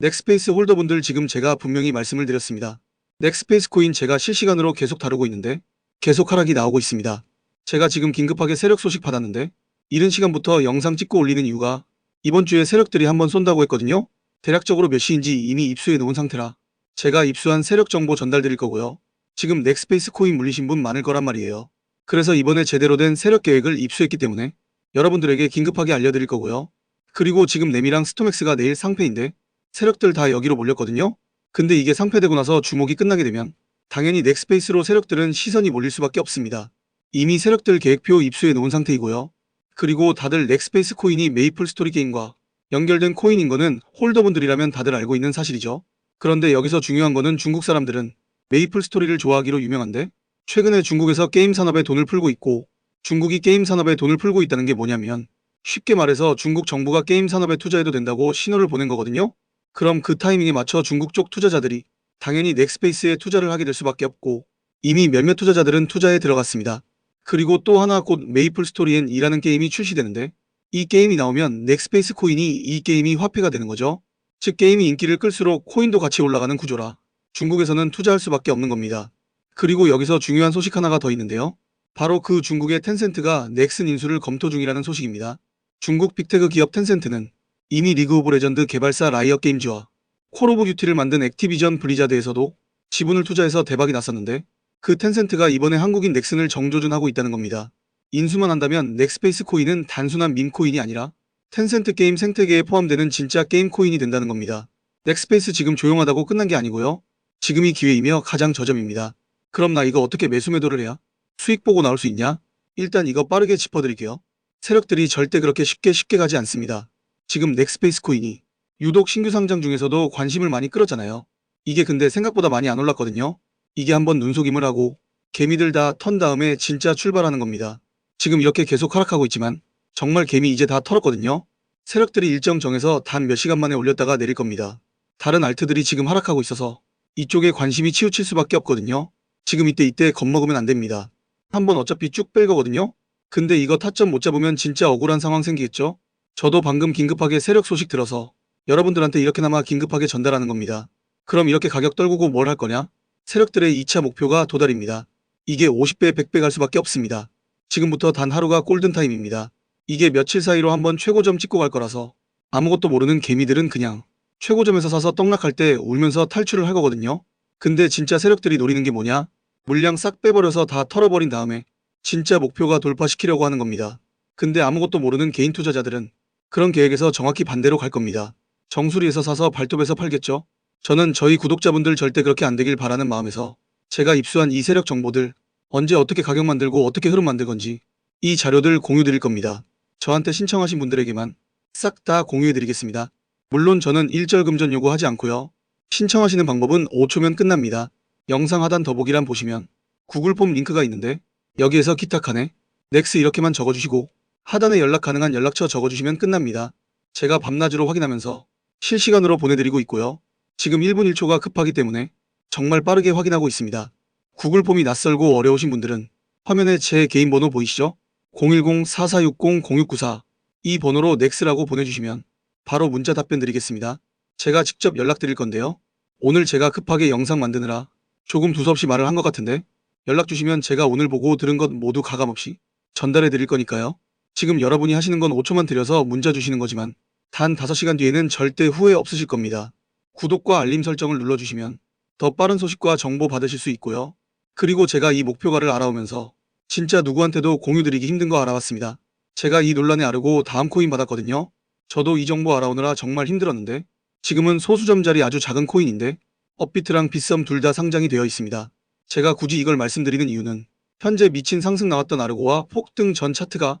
넥스페이스 홀더분들 지금 제가 분명히 말씀을 드렸습니다. 넥스페이스 코인 제가 실시간으로 계속 다루고 있는데 계속 하락이 나오고 있습니다. 제가 지금 긴급하게 세력 소식 받았는데 이른 시간부터 영상 찍고 올리는 이유가 이번 주에 세력들이 한번 쏜다고 했거든요. 대략적으로 몇 시인지 이미 입수해 놓은 상태라 제가 입수한 세력 정보 전달 드릴 거고요. 지금 넥스페이스 코인 물리신 분 많을 거란 말이에요. 그래서 이번에 제대로 된 세력 계획을 입수했기 때문에 여러분들에게 긴급하게 알려드릴 거고요. 그리고 지금 네미랑 스토맥스가 내일 상패인데 세력들 다 여기로 몰렸거든요. 근데 이게 상패되고 나서 주목이 끝나게 되면 당연히 넥스페이스로 세력들은 시선이 몰릴 수밖에 없습니다. 이미 세력들 계획표 입수해 놓은 상태이고요. 그리고 다들 넥스페이스 코인이 메이플 스토리 게임과 연결된 코인인 거는 홀더분들이라면 다들 알고 있는 사실이죠. 그런데 여기서 중요한 거는 중국 사람들은 메이플 스토리를 좋아하기로 유명한데 최근에 중국에서 게임 산업에 돈을 풀고 있고 중국이 게임 산업에 돈을 풀고 있다는 게 뭐냐면 쉽게 말해서 중국 정부가 게임 산업에 투자해도 된다고 신호를 보낸 거거든요. 그럼 그 타이밍에 맞춰 중국 쪽 투자자들이 당연히 넥스페이스에 투자를 하게 될 수밖에 없고 이미 몇몇 투자자들은 투자에 들어갔습니다. 그리고 또 하나 곧 메이플 스토리엔 이라는 게임이 출시되는데 이 게임이 나오면 넥스페이스 코인이 이 게임이 화폐가 되는 거죠. 즉 게임이 인기를 끌수록 코인도 같이 올라가는 구조라 중국에서는 투자할 수밖에 없는 겁니다. 그리고 여기서 중요한 소식 하나가 더 있는데요. 바로 그 중국의 텐센트가 넥슨 인수를 검토 중이라는 소식입니다. 중국 빅테크 기업 텐센트는 이미 리그 오브 레전드 개발사 라이엇 게임즈와 콜 오브 듀티를 만든 액티비전 블리자드에서도 지분을 투자해서 대박이 났었는데 그 텐센트가 이번에 한국인 넥슨을 정조준하고 있다는 겁니다. 인수만 한다면 넥스페이스 코인은 단순한 민 코인이 아니라 텐센트 게임 생태계에 포함되는 진짜 게임 코인이 된다는 겁니다. 넥스페이스 지금 조용하다고 끝난 게 아니고요. 지금이 기회이며 가장 저점입니다. 그럼 나 이거 어떻게 매수 매도를 해야 수익 보고 나올 수 있냐? 일단 이거 빠르게 짚어드릴게요. 세력들이 절대 그렇게 쉽게 쉽게 가지 않습니다. 지금 넥스페이스 코인이 유독 신규 상장 중에서도 관심을 많이 끌었잖아요. 이게 근데 생각보다 많이 안 올랐거든요. 이게 한번 눈속임을 하고 개미들 다 턴 다음에 진짜 출발하는 겁니다. 지금 이렇게 계속 하락하고 있지만 정말 개미 이제 다 털었거든요. 세력들이 일정 정해서 단 몇 시간 만에 올렸다가 내릴 겁니다. 다른 알트들이 지금 하락하고 있어서 이쪽에 관심이 치우칠 수밖에 없거든요. 지금 이때 이때 겁먹으면 안 됩니다. 한번 어차피 쭉 뺄 거거든요. 근데 이거 타점 못 잡으면 진짜 억울한 상황 생기겠죠? 저도 방금 긴급하게 세력 소식 들어서 여러분들한테 이렇게나마 긴급하게 전달하는 겁니다. 그럼 이렇게 가격 떨구고 뭘 할 거냐? 세력들의 2차 목표가 도달입니다. 이게 50배, 100배 갈 수밖에 없습니다. 지금부터 단 하루가 골든타임입니다. 이게 며칠 사이로 한번 최고점 찍고 갈 거라서 아무것도 모르는 개미들은 그냥 최고점에서 사서 떡락할 때 울면서 탈출을 할 거거든요. 근데 진짜 세력들이 노리는 게 뭐냐? 물량 싹 빼버려서 다 털어버린 다음에 진짜 목표가 돌파시키려고 하는 겁니다. 근데 아무것도 모르는 개인 투자자들은 그런 계획에서 정확히 반대로 갈 겁니다. 정수리에서 사서 발톱에서 팔겠죠? 저는 저희 구독자분들 절대 그렇게 안 되길 바라는 마음에서 제가 입수한 이 세력 정보들 언제 어떻게 가격 만들고 어떻게 흐름 만들 건지 이 자료들 공유 드릴 겁니다. 저한테 신청하신 분들에게만 싹 다 공유해 드리겠습니다. 물론 저는 일절 금전 요구하지 않고요. 신청하시는 방법은 5초면 끝납니다. 영상 하단 더보기란 보시면 구글 폼 링크가 있는데 여기에서 기타 칸에 넥스 이렇게만 적어주시고 하단에 연락 가능한 연락처 적어주시면 끝납니다. 제가 밤낮으로 확인하면서 실시간으로 보내드리고 있고요. 지금 1분 1초가 급하기 때문에 정말 빠르게 확인하고 있습니다. 구글 폼이 낯설고 어려우신 분들은 화면에 제 개인 번호 보이시죠? 010-4460-0694 이 번호로 넥스라고 보내주시면 바로 문자 답변 드리겠습니다. 제가 직접 연락드릴 건데요. 오늘 제가 급하게 영상 만드느라 조금 두서없이 말을 한 것 같은데 연락 주시면 제가 오늘 보고 들은 것 모두 가감없이 전달해 드릴 거니까요. 지금 여러분이 하시는 건 5초만 들여서 문자 주시는 거지만 단 5시간 뒤에는 절대 후회 없으실 겁니다. 구독과 알림 설정을 눌러주시면 더 빠른 소식과 정보 받으실 수 있고요. 그리고 제가 이 목표가를 알아오면서 진짜 누구한테도 공유드리기 힘든 거 알아봤습니다. 제가 이 논란에 아르고 다음 코인 받았거든요. 저도 이 정보 알아오느라 정말 힘들었는데 지금은 소수점짜리 아주 작은 코인인데 업비트랑 빗썸 둘 다 상장이 되어 있습니다. 제가 굳이 이걸 말씀드리는 이유는 현재 미친 상승 나왔던 아르고와 폭등 전 차트가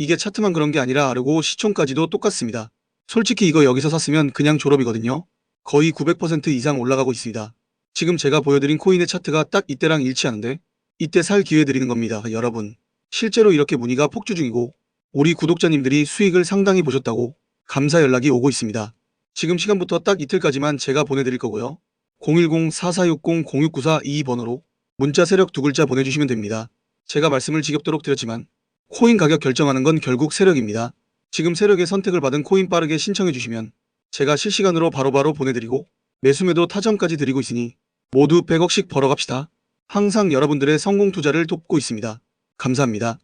이게 차트만 그런 게 아니라 아르고 시총까지도 똑같습니다. 솔직히 이거 여기서 샀으면 그냥 졸업이거든요. 거의 900% 이상 올라가고 있습니다. 지금 제가 보여드린 코인의 차트가 딱 이때랑 일치하는데 이때 살 기회 드리는 겁니다. 여러분. 실제로 이렇게 문의가 폭주 중이고 우리 구독자님들이 수익을 상당히 보셨다고 감사 연락이 오고 있습니다. 지금 시간부터 딱 이틀까지만 제가 보내드릴 거고요. 010-4460-0694이 번호로 문자 세력 두 글자 보내주시면 됩니다. 제가 말씀을 지겹도록 드렸지만 코인 가격 결정하는 건 결국 세력입니다. 지금 세력의 선택을 받은 코인 빠르게 신청해 주시면 제가 실시간으로 바로 바로 보내드리고 매수매도 타점까지 드리고 있으니 모두 100억씩 벌어갑시다. 항상 여러분들의 성공 투자를 돕고 있습니다. 감사합니다.